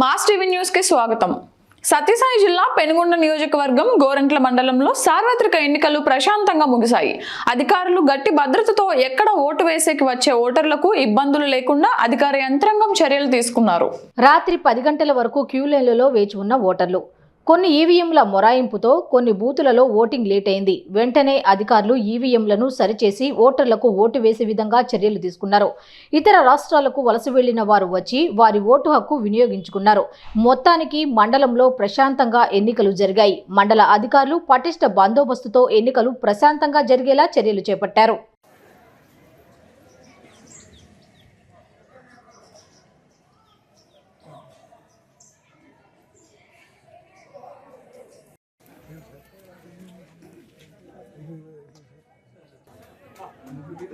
Mass TV న్యూస్కి స్వాగతం. సత్యసాయి జిల్లా పెనుగొండ నియోజకవర్గం గోరంట్ల మండలంలో సార్వత్రిక ఎన్నికలు ప్రశాంతంగా ముగిశాయి. అధికారులు గట్టి భద్రతతో ఎక్కడ ఓటు వేసేకి వచ్చే ఓటర్లకు ఇబ్బందులు లేకుండా అధికార యంత్రాంగం చర్యలు తీసుకున్నారు. రాత్రి పది గంటల వరకు క్యూలైన్లలో వేచి ఉన్న ఓటర్లు కొన్ని ఈవీఎంల మొరాయింపుతో కొన్ని బూతులలో ఓటింగ్ లేట్ అయింది వెంటనే అధికారులు ఈవీఎంలను సరిచేసి ఓటర్లకు ఓటు వేసే విధంగా చర్యలు తీసుకున్నారు. ఇతర రాష్ట్రాలకు వలస వెళ్ళిన వారు వచ్చి వారి ఓటు హక్కు వినియోగించుకున్నారు. మొత్తానికి మండలంలో ప్రశాంతంగా ఎన్నికలు జరిగాయి. మండల అధికారులు పటిష్ట బందోబస్తుతో ఎన్నికలు ప్రశాంతంగా జరిగేలా చర్యలు చేపట్టారు.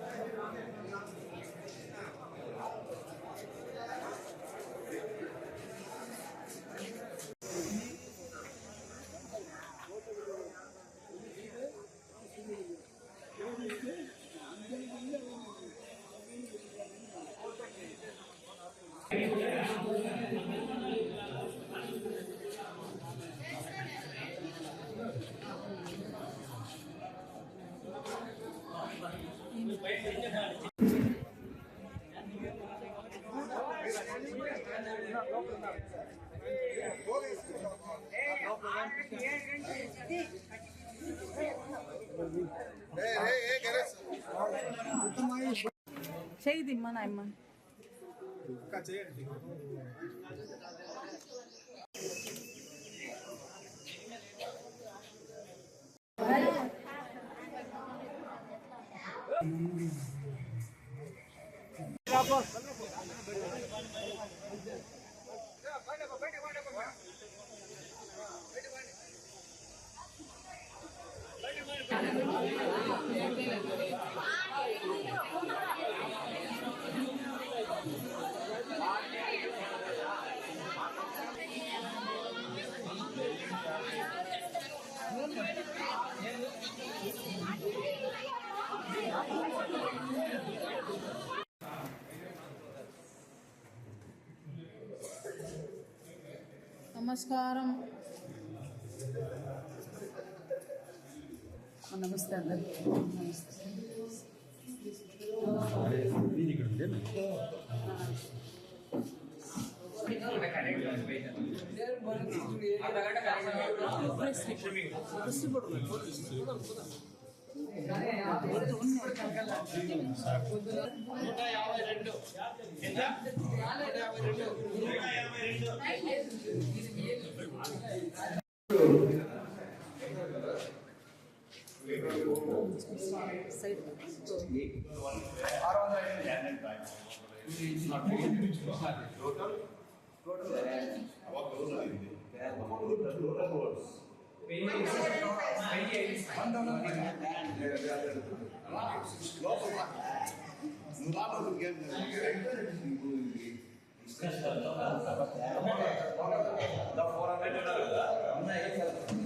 Thank you. చేయి దిమ్మా నాయమ్మ 赶紧过去！నమస్కారం నమస్తే నమస్తే నూట యాభై రెండు. టోటల్ టోటల్ ఉన్నాయి